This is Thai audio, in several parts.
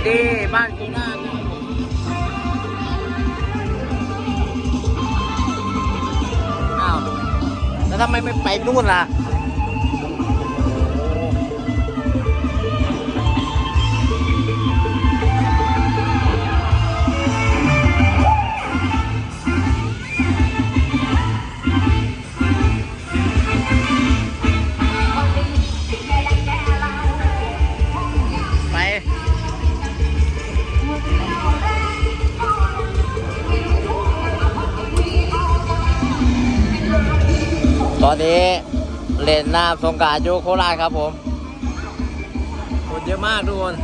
วัสดีบ้านโคราชนะครับผมอ้าวแล้วทำไมไม่ไปนู่นล่ะ อนนี้เล่นน้ำสงการอยู่โคราชครับผมคนเยอะมากทุกคน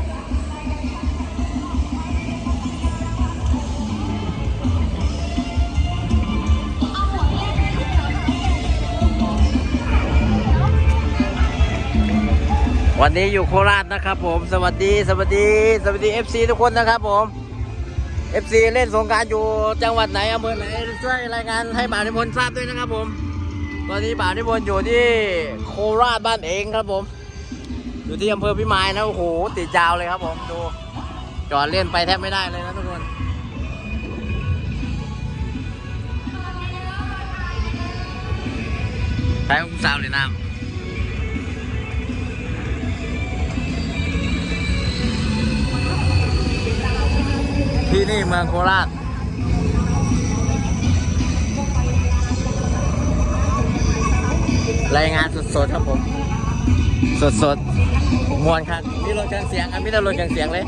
วันนี้อยู่โคราชนะครับผม สวัสดี สวัสดี สวัสดี FC ทุกคนนะครับผม FC เล่นสงการอยู่จังหวัดไหนอำเภอไหนช่วยรายงานให้บ่าวนิพนทราบด้วยนะครับผม ตอนนี้บ่านิพนธ์อยู่ที่โคราชบ้านเองครับผม อยู่ที่อำเภอพิมายนะโอ้โหติดยาวเลยครับผมดูจอดเล่นไปแทบไม่ได้เลยนะทุกคนใช้ของสาวเลยน้ำที่นี่เมืองโคราช รายงานสดๆครับผม สดๆมวนครับมีรถเครื่องเสียงครับมีแต่รถเครื่องเสียงเลย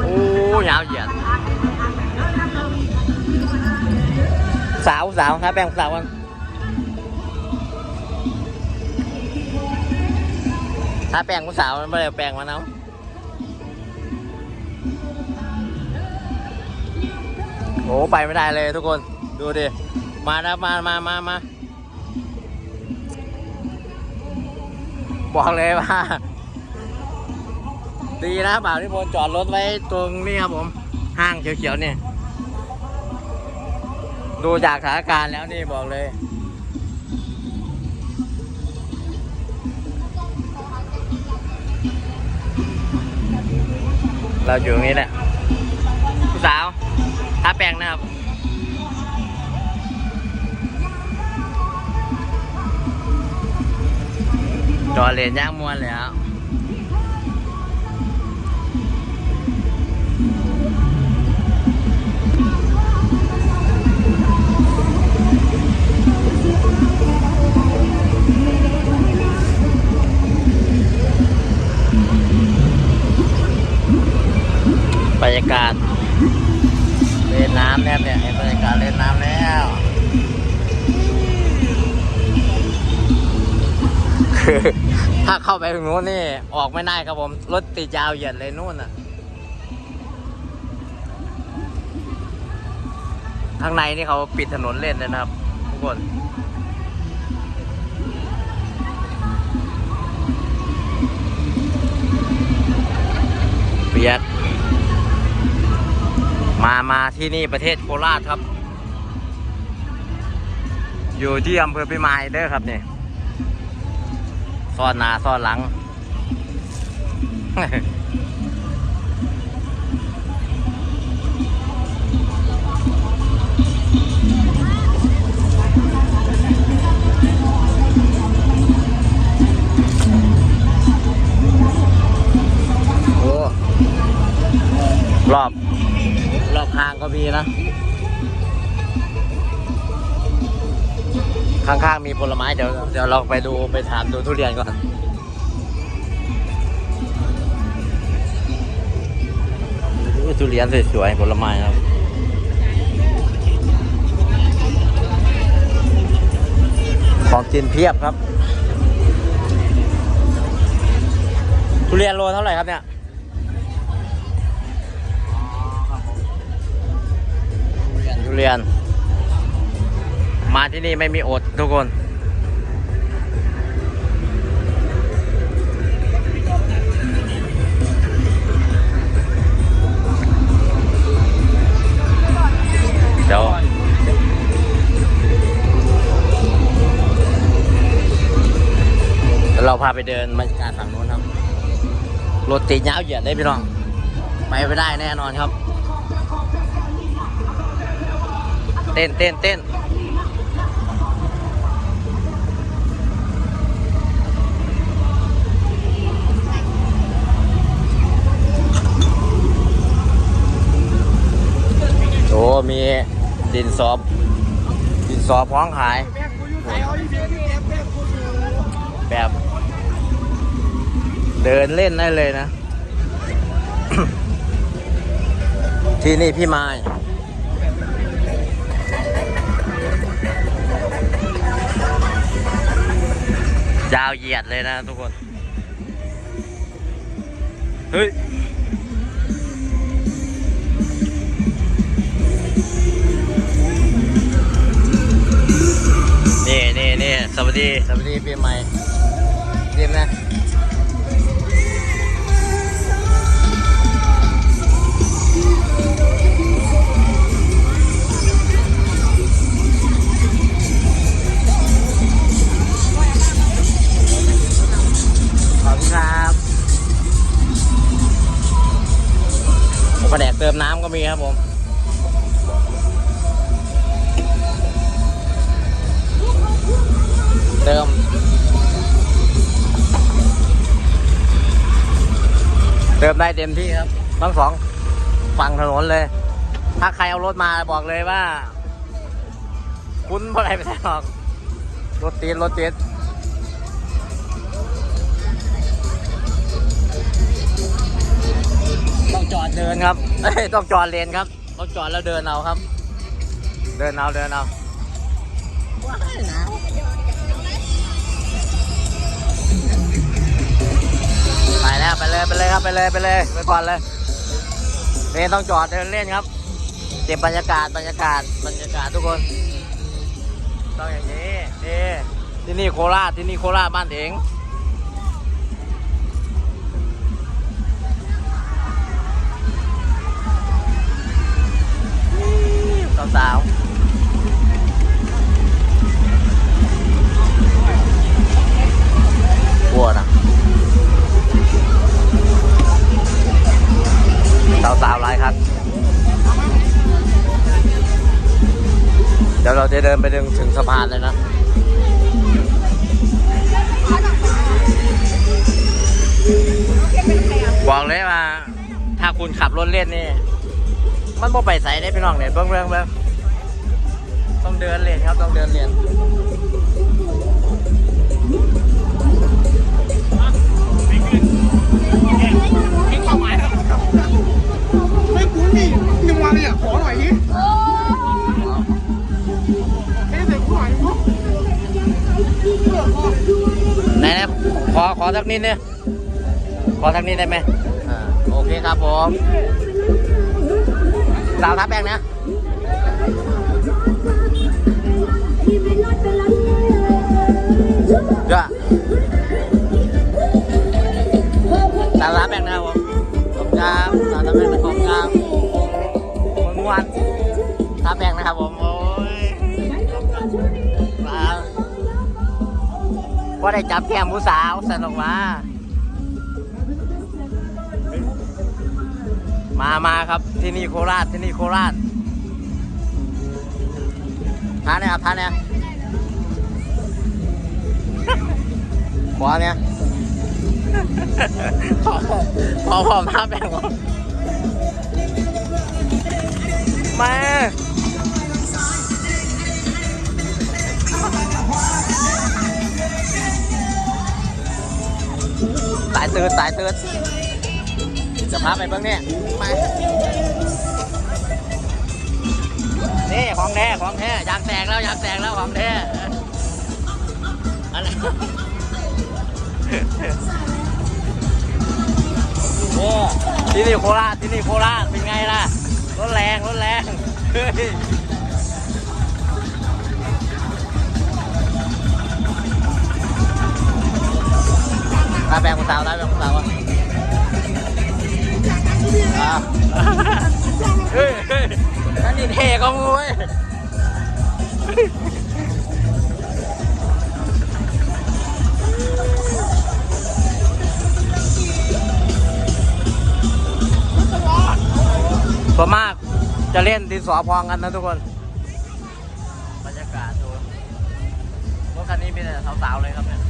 โอ้ยาวเหยียดสาวสาวครับแบ่งสาวกันถ้าแปลงผู้สาวมันไม่ได้เอาแปลงมาเนาะโอ้ไปไม่ได้เลยทุกคน ดูดิ มานะมามามามาบอกเลยว่า ดีนะบ่าวที่พลจอดรถไว้ตรงนี้ครับผม ห้างเขียวๆเนี่ย ดูจากสถานการณ์แล้วนี่บอกเลยเราอยู่ตรงนี้แหละผู้สาวทาแปลงนะครับ จอเลนย่างมวนแล้วบรรยากาศเล่นน้ำเนี่ยเนี่ยเห็นบรรยากาศเล่นน้ำแล้ว ถ้าเข้าไปตรงนู้นนี่ออกไม่ได้ครับผม รถติดยาวเหยียดเลยนู่นน่ะ ข้างในนี่เขาปิดถนนเล่นเลยนะครับ ทุกคนเปียกมามาที่นี่ประเทศโคราชครับ อยู่ที่อำเภอพิมายเด้อครับเนี่ย ซ่อนหน้าซ่อนหลัง ลไม้เดี๋ยวเดี๋ยวเราไปดูไปถามดูทุเรียนก่อนทุเรียนสวยๆผลไม้ครับของกินเพียบครับ ทุเรียนโลเท่าไหร่ครับเนี่ยทุเรียน มาที่นี่ไม่มีอดทุกคน เราเราพาไปเดินบรรยากาศฝั่งโน้นครับ รถติดยาวเหยียดได้พี่น้อง ไปไม่ได้แน่นอนครับ เต้นเต้นเต้นโอ้มีดินสอบดินสอบพร้องขาย แบบ เดินเล่นได้เลยนะ ที่นี่พี่ไม้ยาวเหยียดเลยนะทุกคน เฮ้ยนี่นี่นี่สวัสดี สวัสดีปีใหม่เรียมนะ กระแดกเติมน้ำก็มีครับผมเติมเติมได้เต็มที่ครับทั้งสองฝั่งถนนเลย ถ้าใครเอารถมาบอกเลยว่า คุณเมื่อไรไม่ได้หรอก รถติดรถติด จอดเดินครับเอ้ยต้องจอดเลนครับต้องจอดแล้วเดินเอาครับ เดินเอาเดินเอาว้ายหนาวไปแล้วไปเลยไปเลยครับไปเลยไปเลยไปก่อนเลยนี่ต้องจอดเดินเล่นครับเก็บบรรยากาศบรรยากาศบรรยากาศทุกคนต้องอย่างนี้นี่ที่นี่โคราชที่นี่โคราชบ้านเอง สาวสาวๆกลัวนะสาวสาวๆหลายครับ เดี๋ยวเราจะเดินไปถึงถึงสะพานเลยนะบอกเลยว่า ถ้าคุณขับรถเล่นนี่ มันบ่ไปใส่ได้พี่น้องเนี่ยเบิ้งเบิ้งเบิ้งต้องเดินเรียนครับต้องเดินเรียนทิ้งเป้าหมายครับไม่คุ้นนี่ยังวันเนี่ยขอหน่อยดิไม่ได้เด็กผู้หน่อยมั้งไหนนะขอขอสักนิดเนี่ยขอสักนิดได้ไหมอ่าโอเคครับผม สาวทับแบงนะก็สาวทับแบงนะครับผมขอบครับสาวทับแบงนะขอบคุณครับมวนทับแบงนะครับผมโอ้ยว้าวว่าได้จับแก้มผู้สาวสนุกมามา มาครับ ที่นี่โคราชที่นี่โคราชทานเนี่ยครับทานเนี่ยขวาเนี่ยพอพอพอมาแบ่งผมมาตายตื่นตายตื่นจะพาไปเบื้องเนี่ยมา นี่ของแท้ของแท้อยากแตกแล้วอยากแตกแล้วของแท้อะไรเนี่ยที่นี่โคราชที่นี่โคราชเป็นไงล่ะรถแรงรถแรงเฮ้ยตาแบงคุณสาวตาแบงคุณสาวอะอะเฮ้ยเฮ้ย นั่นดิเทก็มเว้ยส่วนมากจะเล่นดินสอพองกันนะทุกคน บรรยากาศดูรถคันนี้มีแต่สาวๆเลยครับเนี่ย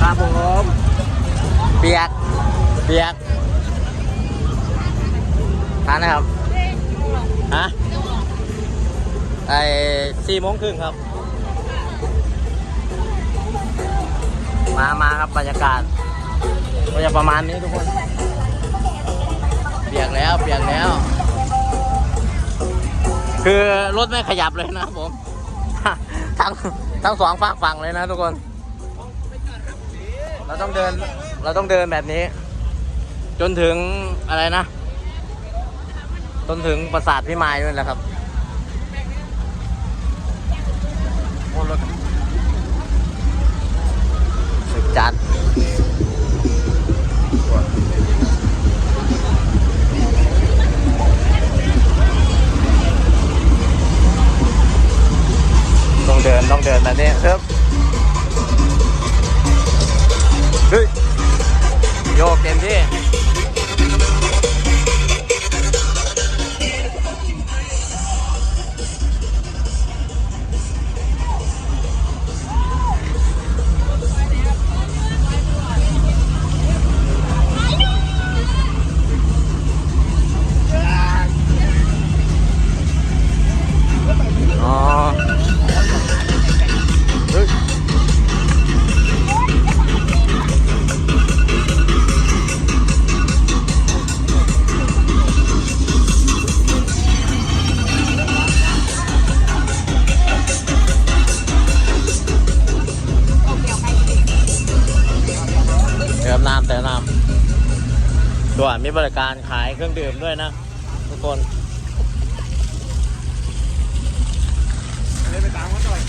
ครับผมเปียกเปียกทานนะครับฮะไอ้สี่โมงครึ่งครับ มามาครับบรรยากาศก็จะประมาณนี้ทุกคน เปียกแล้วเปียกแล้ว คือรถไม่ขยับเลยนะผม ทั้งทั้งสองฝากฝั่งเลยนะทุกคน เราต้องเดิน เราต้องเดินแบบนี้ จนถึงอะไรนะ จนถึงปราสาทพิมายนั่นแหละครับ นมีบริการขายเครื่องดื่มด้วยนะ ทุกคนเลยไปตามเขาหน่อย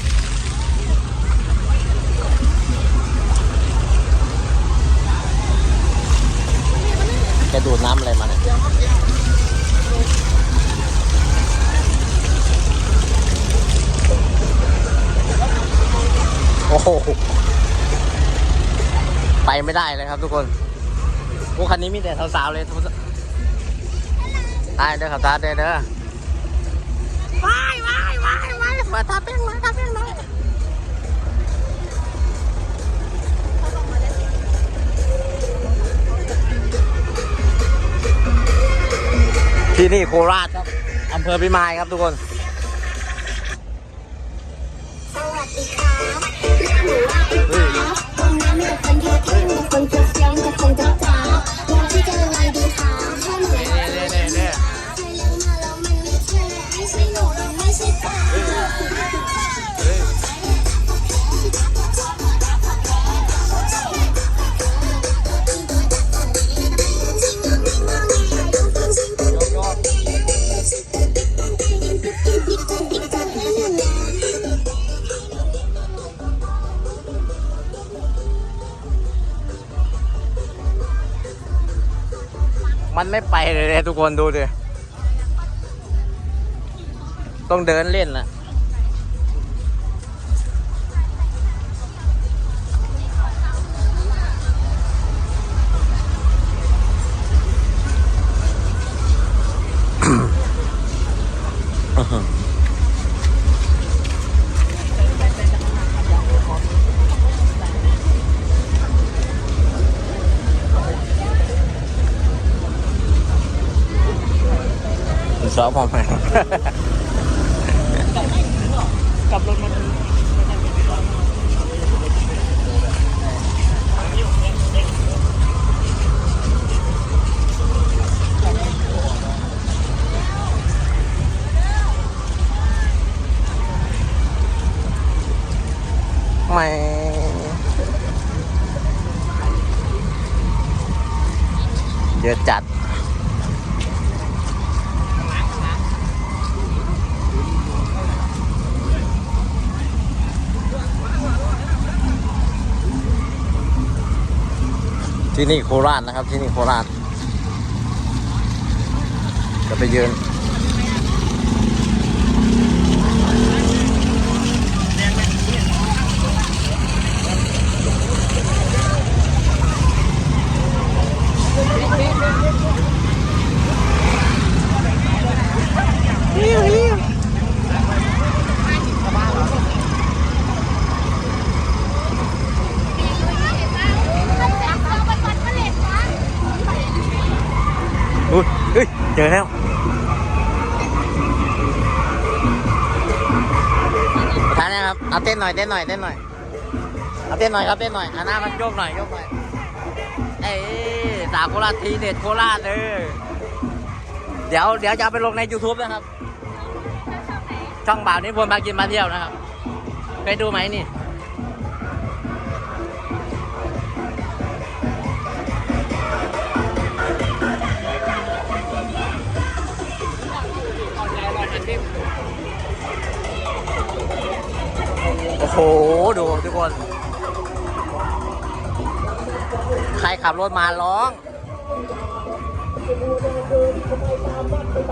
แกดูดน้ำอะไรมาเนี่ยโอ้โหไปไม่ได้เลยครับทุกคน พวกคันนี้มีแต่สาวๆเลยทุกคนได้เด้อครับตาเด้อเด้อว้ายว้ายว้ายว้ายมาทาเป้งมาทาเป้งหน่อยที่นี่โคราชครับอำเภอพิมายครับทุกคน ทุกคนดูดิ ต้องเดินเล่นนะ ที่นี่โคราชนะครับที่นี่โคราช จะไปยืน เจอแล้วประธานนะครับ เอาเต้นหน่อยเต้นหน่อยเต้นหน่อยเอาเต้นหน่อยครับเต้นหน่อยอันหน้ามันโยกหน่อยโยกหน่อยเอ้ยสาวโคราชทีเด็ดโคราชเออเดี๋ยวเดี๋ยวจะเอาไปลงใน YouTube นะครับ ช่องบ่าวนิพนมากินมาเที่ยวนะครับ ไปดูไหมนี่ โอ้โห ดูทุกคน ใครขับรถมาร้อง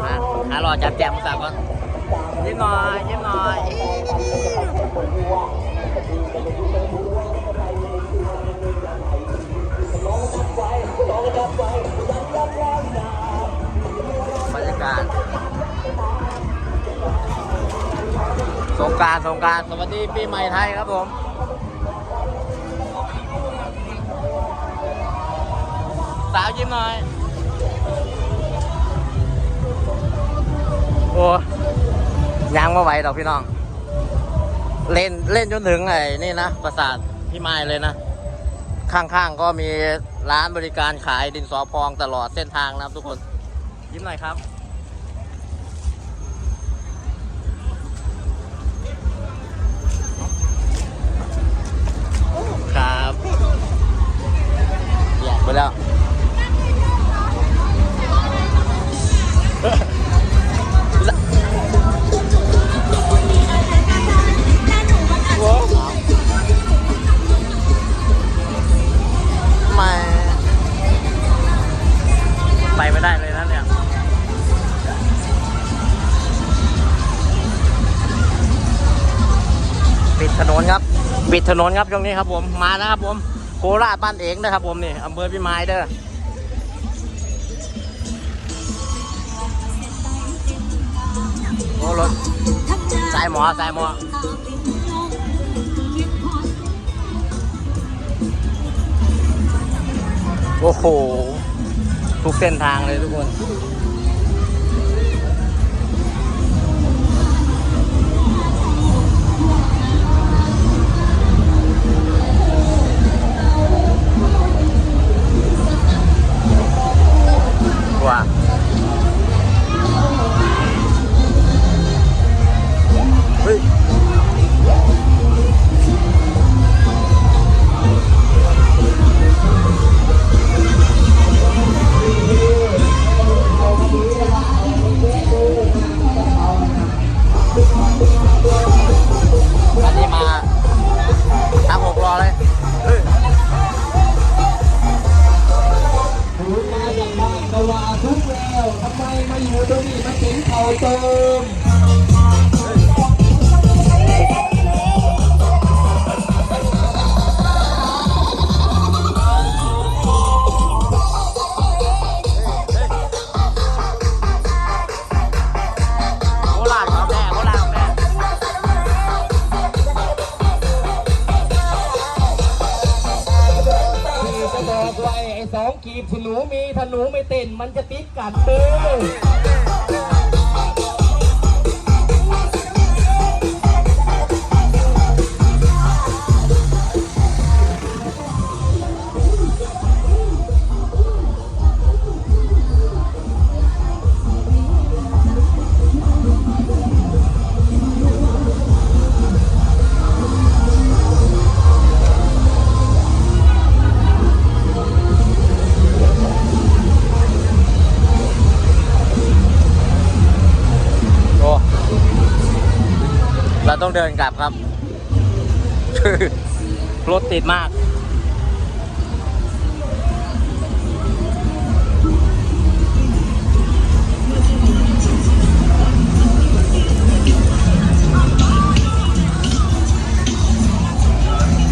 อะหารอจับแจมมุสาก่อนยิ้มหน่อยยิ้มหน่อยบรรยากาศ สงการสงการสวัสดีปีใหม่ไทยครับผมสาวยิ้มหน่อย โอ้ยังไม่ไหวดอกพี่น้อง เล่นเล่นจนถึงไอ้นี่นะปราสาทพี่ไม้เลยนะ ข้างๆก็มีร้านบริการขายดินสอพองตลอดเส้นทางนะครับทุกคน ยิ้มหน่อยครับ ถนนครับช่วงนี้ครับผมมานะครับผมโคราชบ้านเองนะครับผมนี่อำเภอพิมายเด้อโอ้รถสายหมอสายหมอโอ้โห ทุกเส้นทางเลยทุกคน ว้ กีบที่หนูมีถ้าหนูไม่เต้นมันจะติดกันเด้อ ต้องเดินกลับครับ รถติดมาก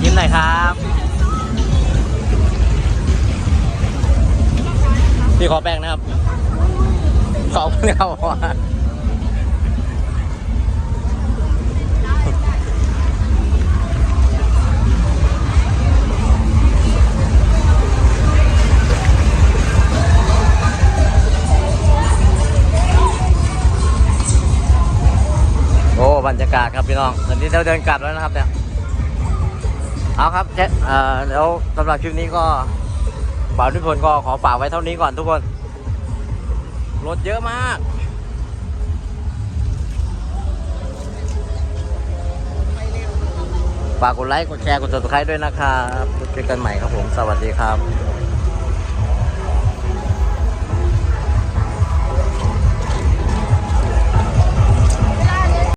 ยิ้มหน่อยครับ พี่ขอแป้งนะครับ ขอบคุณครับ น้องตอนนี้เราเดินกลับแล้วนะครับเนี่ยเอาครับเอ่อแล้วสำหรับคลิปนี้ก็บ่าวนิพนก็ขอฝากไว้เท่านี้ก่อนทุกคน รถเยอะมากฝากกดไลค์ กดแชร์ กด subscribe ด้วยนะครับเจอกันใหม่ครับผม สวัสดีครับ